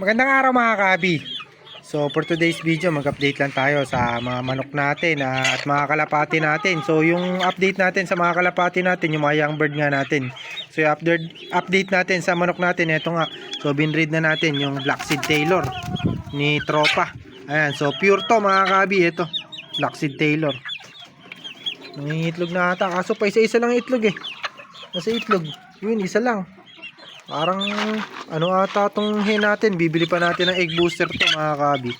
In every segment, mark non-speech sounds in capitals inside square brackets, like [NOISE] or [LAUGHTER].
Magandang araw mga kabi. So for today's video mag-update lang tayo sa mga manok natin ah, at mga kalapati natin. So yung update natin sa mga kalapati natin, yung mga young bird nga natin. So yung update, update natin sa manok natin, ito nga. So binread na natin yung Black Seed Taylor ni Tropa. Ayan, so pure to mga kabi, ito. Black Seed Taylor. Nangingitlog na ata, kaso pa isa-isa lang itlog eh. Nasa itlog, yun isa lang. Parang ano ata tong hen natin, bibili pa natin ng egg booster to mga kabi.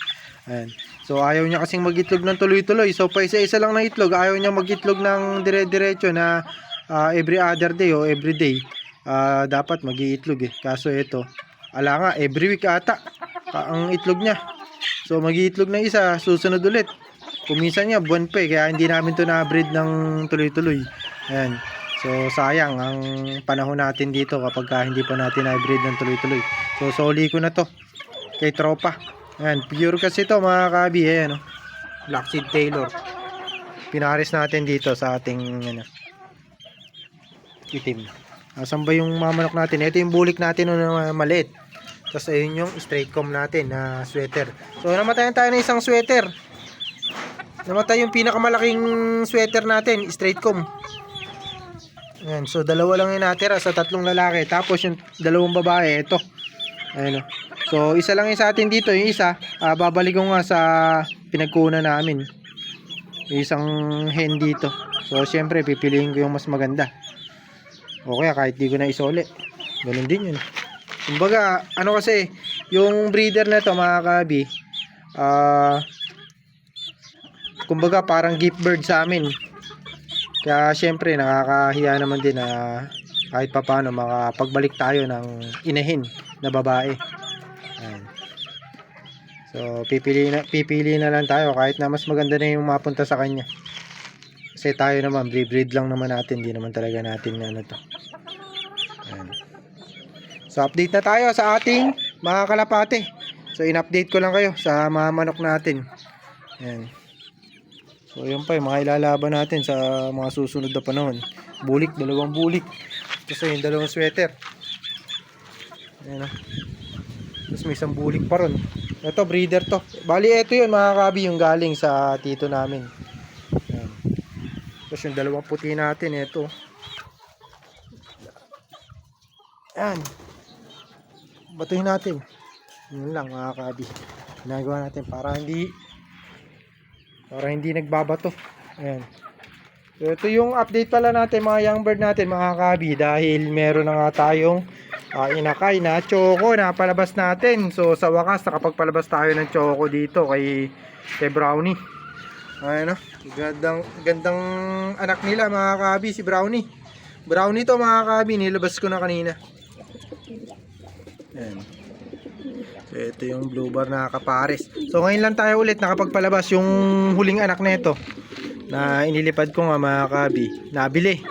Ayan. So ayaw niya kasing magitlog ng tuloy-tuloy. So pa isa-isa lang na itlog, ayaw niya magitlog ng dire-diretso na ah, every other day o every day. Ah, dapat magiitlog eh. Kaso ito, ala nga every week ata ang itlog niya. So magiitlog ng isa, susunod ulit. Kuminsan niya buwan pa eh, kaya hindi namin to na-breed ng tuloy-tuloy. Ayan. So sayang ang panahon natin dito kapag ka hindi pa natin na-breed ng tuloy-tuloy. So soli ko na to kay tropa. Ayan, pure kasi to mga kabi. Ayan, oh. Black Seed Taylor. Pinaris natin dito sa ating ano, itim. Asan ba yung mamanok natin? Ito yung bulik natin na maliit. Tapos ayun yung straight comb natin na sweater. So namatayan tayo ng isang sweater. Namatay yung pinakamalaking sweater natin, straight comb. Ayan, so dalawa lang yung natira sa tatlong lalaki. Tapos yung dalawang babae, ito. Ayan o. So isa lang yung sa atin dito. Yung isa, ah, babalik ko nga sa pinagkunan namin. Yung isang hen dito. So syempre, pipiliin ko yung mas maganda. O kaya kahit di ko na isole. Ganun din yun. Kumbaga, ano kasi, yung breeder na to mga kabi, ah, kumbaga parang gift bird sa amin. Kaya syempre nakakahiya naman din na kahit papano makapagbalik tayo ng inahin na babae. Ayan. So pipili na, pipili na lang tayo kahit na mas maganda na yung mapunta sa kanya. Kasi tayo naman, breed lang naman natin, hindi naman talaga natin na ano to. Ayan. So update na tayo sa ating mga kalapate. So in-update ko lang kayo sa mga manok natin. Ayan. So yun pa mga ilalaban natin sa mga susunod na panahon. Bulik, dalawang bulik. Tapos yung dalawang sweater. Ayan o. Tapos may isang bulik pa ron. Ito, breeder to. Bali, ito yun mga kabi, yung galing sa tito namin. Ayan. Tapos yung dalawang puti natin, ito. Ayan. Batuhin natin. Yun lang mga kabi. Ginagawa natin para hindi para hindi nagbabato. Ayan. So, ito yung update pala natin mga young bird natin mga kabi dahil meron na nga tayong ah, inakay na choco na palabas natin. So sa wakas nakapagpalabas tayo ng choco dito kay, kay Brownie. Ayan o. Gandang, gandang anak nila mga kabi si Brownie. Brownie to mga kabi nilabas ko na kanina. Ayan. So, ito yung blue bar na kapares. So, ngayon lang tayo ulit nakapagpalabas yung huling anak nito na inilipad ko nga mga kabi. Nabili.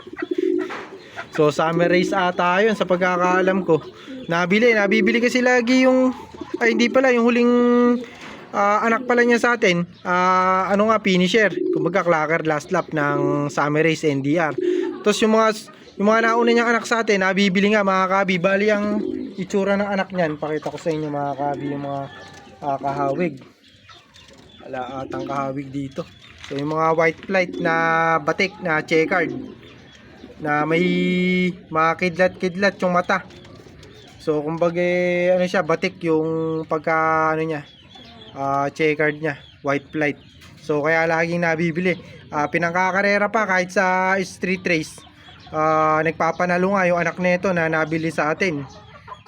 So, summer race ata yun sa pagkakaalam ko. Nabili. Nabibili kasi lagi yung ay hindi pala yung huling ah, anak pala niya sa atin. ah, ano nga finisher. Kumbaga clacker last lap ng summer race NDR. Tapos yung mga yung mga nauna niyang anak sa atin, nabibili nga mga kabi. Bali ang itsura ng anak niyan. Pakita ko sa inyo mga kabi yung mga ah, kahawig. Wala atang kahawig dito. So yung mga white flight na batik na checkered na may mga kidlat-kidlat yung mata. So kumbaga ano siya batik yung pagka ano niya ah, checkered niya, white flight. So kaya laging nabibili. Ah, pinangkakarera pa kahit sa street race. Ah, nagpapanalo nga yung anak nito na nabili sa atin.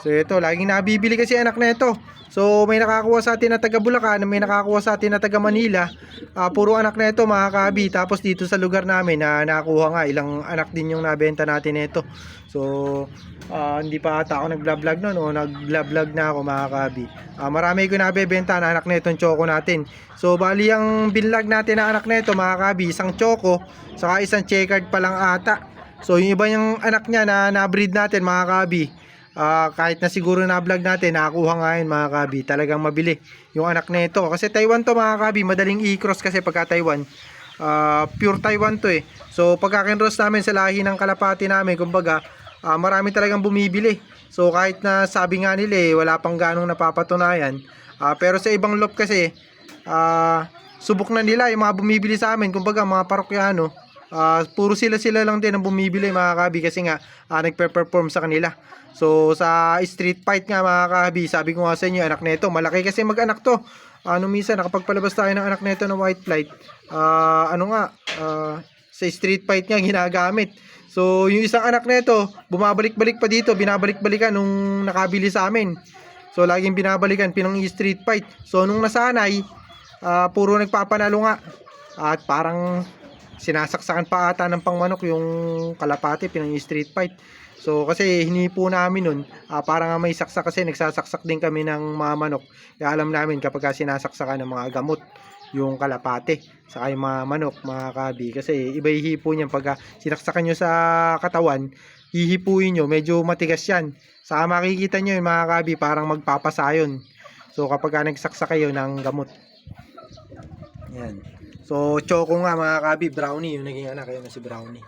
So ito, laging nabibili kasi anak nito. So may nakakuha sa atin na taga Bulacan, may nakakuha sa atin na taga Manila. Ah, puro anak nito mga kabi. Tapos dito sa lugar namin na nakakuha nga ilang anak din yung nabenta natin nito. So ah, hindi pa ata ako nag-vlog noon o nag-vlog na ako mga kabi. Ah, marami ko nabebenta na anak nitong choco natin. So bali ang binlog natin na anak nito mga kabi, isang choco, saka isang checkered pa lang ata. So yung iba yung anak niya na na-breed natin mga kabi. Ah, kahit na siguro na vlog natin, nakakuha nga yun mga kabi. Talagang mabili yung anak na ito. Kasi Taiwan to mga kabi, madaling i-cross kasi pagka Taiwan. Ah, pure Taiwan to eh. So pagka kinross namin sa lahi ng kalapati namin, kumbaga, ah, marami talagang bumibili. So kahit na sabi nga nila eh, wala pang ganong napapatunayan. Ah, pero sa ibang lot kasi, ah, subok na nila yung mga bumibili sa amin. Kumbaga mga parokyano, ah, puro sila-sila lang din ang bumibili mga kabi kasi nga ah, nagpe-perform sa kanila. So sa street fight nga mga kabi, sabi ko nga sa inyo, anak nito, malaki kasi mag-anak to. Ano minsan, nakapagpalabas tayo ng anak nito na white flight. Ah, ano nga, ah, sa street fight nga ginagamit. So, yung isang anak nito, bumabalik-balik pa dito, binabalik-balikan nung nakabili sa amin. So, laging binabalikan, pinang street fight. So, nung nasanay, ah, puro nagpapanalo nga. At parang sinasaksakan pa ata ng pangmanok yung kalapati, pinang street fight. So, kasi hinipo namin nun, ah, parang nga may saksak kasi nagsasaksak din kami ng mga manok. Kaya alam namin kapag ka sinasaksakan ng mga gamot, yung kalapate saka yung mga manok, mga kabi. Kasi iba yung hipo niyan pag sinaksakan nyo sa katawan, hihipuin nyo, medyo matigas yan. Saka makikita nyo yung mga kabi, parang magpapasayon. So kapag ka nagsaksa kayo ng gamot. Yan. So choco nga mga kabi, brownie, yung naging anak, yun na si brownie.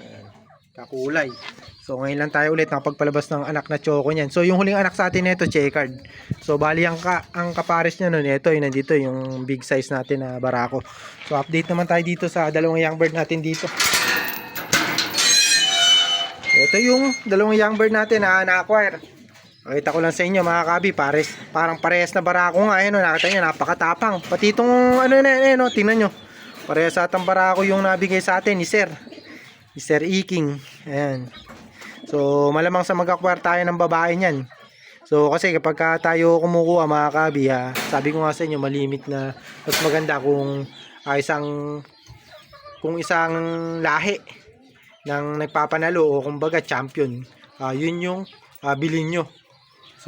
Ayan. Kakulay. So ngayon lang tayo ulit nakapagpalabas ng anak na choco niyan. So yung huling anak sa atin nito, checkered. So bali ang, ka, ang kapares niya nun, ito yung nandito, yung big size natin na barako. So update naman tayo dito sa dalawang young bird natin dito. Ito yung dalawang young bird natin na na-acquire. Pakita ko lang sa inyo mga kabi, pares, parang parehas na barako nga. Ayun, oh, nakita nyo, napakatapang. Pati itong, ano na, ayun, oh, tingnan nyo. Parehas atang barako yung nabigay sa atin ni Sir. Ni Sir Iking. Ayan. So, malamang sa mag-acquire tayo ng babae niyan. So, kasi kapag ka tayo kumukuha mga kabi, ha, sabi ko nga sa inyo, malimit na mas maganda kung ah, isang kung isang lahi ng nagpapanalo o kumbaga champion, ah, yun yung ah, bilhin nyo.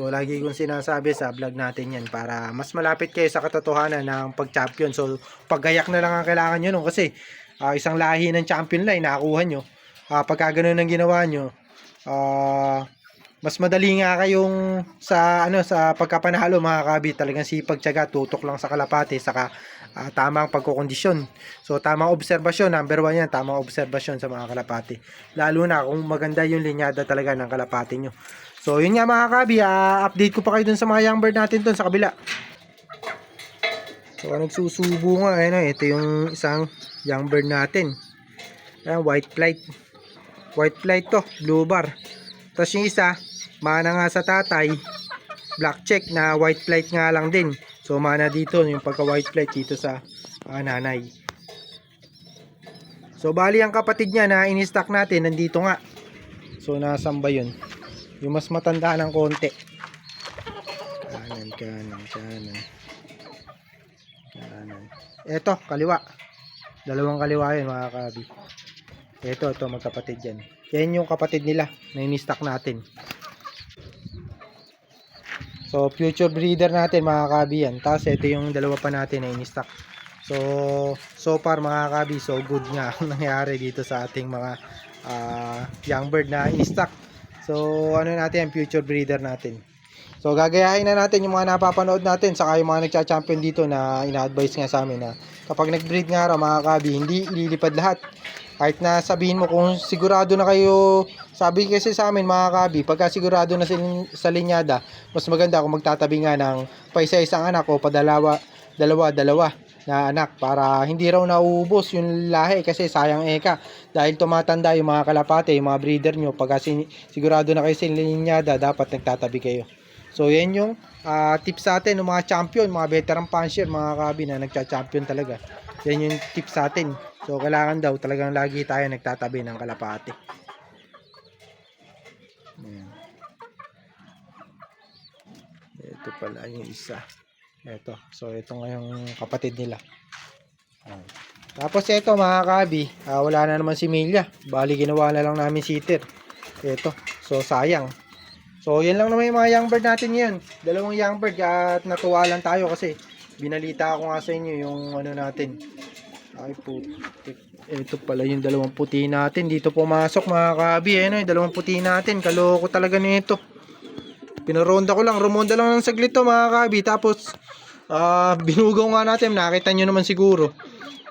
So, lagi kong sinasabi sa vlog natin yan para mas malapit kayo sa katotohanan ng pag-champion. So, paggayak na lang ang kailangan nyo nun kasi ah, isang lahi ng champion line nakakuha nyo. Ah, pagka ganun ang ginawa nyo, ah, mas madali nga kayong sa ano sa pagkapanalo mga kabi talagang sipag tiyaga tutok lang sa kalapate saka ah, tamang pagkokondisyon so tamang obserbasyon number one yan tamang obserbasyon sa mga kalapate lalo na kung maganda yung linyada talaga ng kalapate nyo so yun nga mga kabi ah, update ko pa kayo dun sa mga young bird natin dun sa kabila so nagsusubo nga ayun, oh, ito yung isang young bird natin Ayan, white flight white flight to blue bar tapos yung isa, mana nga sa tatay, black check na white flight nga lang din. So mana dito yung pagka white flight dito sa ah, nanay. So bali ang kapatid niya na in-stock natin nandito nga. So nasan ba yun? Yung mas matanda ng konti. Kanan, kanan, kanan. Kanan. Eto, kaliwa. Dalawang kaliwa yun mga kabi. Ito, ito magkapatid yan. Yan yung kapatid nila na in-stock natin. So, future breeder natin mga kabi yan. Tapos, ito yung dalawa pa natin na in-stock. So, so far mga kabi, so good nga ang [LAUGHS] nangyari dito sa ating mga ah, young bird na in-stock. So, ano natin, future breeder natin. So, gagayahin na natin yung mga napapanood natin saka yung mga nagcha-champion dito na ina-advise nga sa amin na kapag nag-breed nga raw mga kabi, hindi ililipad lahat. Kahit na sabihin mo kung sigurado na kayo, sabi kasi sa amin mga kabi, pagka sigurado na sa linyada, mas maganda kung magtatabi nga ng pa isa-isang anak o padalawa, dalawa, dalawa na anak para hindi raw nauubos yung lahi kasi sayang eka dahil tumatanda yung mga kalapate, yung mga breeder nyo. Pagka sin- sigurado na kayo sa linyada dapat nagtatabi kayo. So yan yung ah, tips sa atin ng mga champion, mga veteran puncher mga kabi na nagcha-champion talaga. Yan yung tips sa atin. So kailangan daw talagang lagi tayo nagtatabi ng kalapate. Ayan. ito pala yung isa ito. So, ito nga yung kapatid nila. Tapos, ito mga kabi, ah, wala na naman si Milya. Bali, ginawa na lang namin sitter. Ito. So, sayang. So, yan lang naman yung mga young bird natin ngayon. Dalawang young bird at natuwa lang tayo kasi binalita ko nga sa inyo yung ano natin. Ay, puti. Ito pala yung dalawang puti natin. Dito pumasok mga kabi. Ayan, yung dalawang puti natin. Kaloko talaga nito. Pinaronda ko lang, rumonda lang ng saglit to mga kabi. Tapos, ah binugaw nga natin. Nakita nyo naman siguro.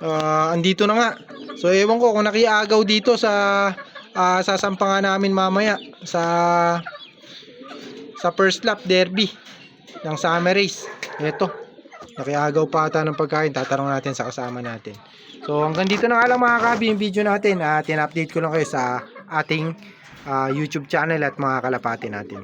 Ah, andito na nga. So, ewan ko kung nakiagaw dito sa ah, sasampangan namin mamaya sa sa first lap derby ng summer race. Ito. Nakiagaw pa ata ng pagkain. Tatanong natin sa kasama natin. So hanggang dito na nga lang mga kabi yung video natin. At in-update ko lang kayo sa ating ah, YouTube channel at mga kalapati natin.